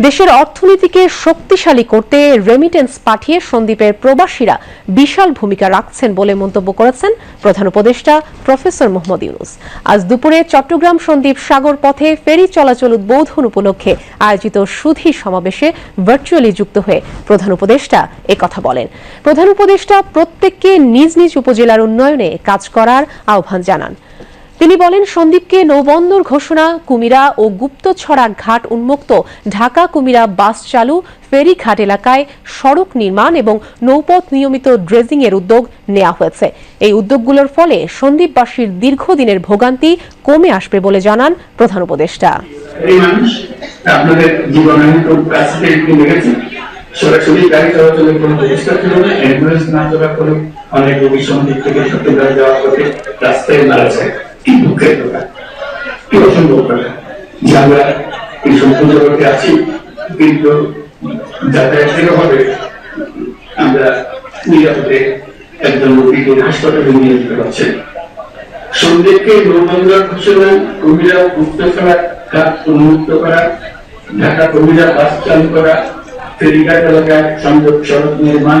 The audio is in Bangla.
দেশের অর্থনীতিকে শক্তিশালী করতে রেমিটেন্স পাঠিয়ে সন্দ্বীপের প্রবাসীরা বিশাল ভূমিকা রাখছেন বলে মন্তব্য করেছেন প্রধান উপদেষ্টা প্রফেসর মোহাম্মদ ইউনুস। আজ দুপুরে চট্টগ্রাম সন্দ্বীপ সাগর পথে ফেরি চলাচল উদ্বোধন উপলক্ষে আয়োজিত সুধি সমাবেশে ভার্চুয়ালি যুক্ত হয়ে প্রধান উপদেষ্টা একথা বলেন। প্রধান উপদেষ্টা প্রত্যেককে নিজ নিজ উপজেলার উন্নয়নে কাজ করার আহ্বান জানান। তিনি বলেন, সন্দীপকে নৌবন্দর ঘোষণা, কুমিরা ও গুপ্তছড়া ঘাট উন্মুক্ত ঢাকা কুমিরা বাস চালু, ফেরি ঘাট এলাকায় সড়ক নির্মাণ এবং নৌপথ নিয়মিত ড্রেজিং এর উদ্যোগ নেওয়া হয়েছে। এই উদ্যোগগুলোর ফলে সন্দীপবাসীর দীর্ঘদিনের ভোগান্তি কমে আসবে বলে জানান প্রধান উপদেষ্টা। সরাসরি গাড়ি চলাচলের ব্যবস্থা ছিল না। অ্যাম্বুলেন্স না অনেক থেকে পথে রাস্তায় মারা যায়। কি দুঃখের অসম্ভব যে আমরা এই সম্পূর্ণ জগতে আছি, কিন্তু যাতায়াত থেকে হবে, আমরা নিরাপদে একজন রোগীকে হাসপাতালে নিয়ে যেতে পারছি। সন্দেহকে নৌবন্দর ঘোষণা কবিরা মুক্ত করা ঘাট উন্মুক্ত করা, ঢাকা কবিরা বাস চালু করা, ফেরিঘাট এলাকায় সংযোগ সড়ক নির্মাণ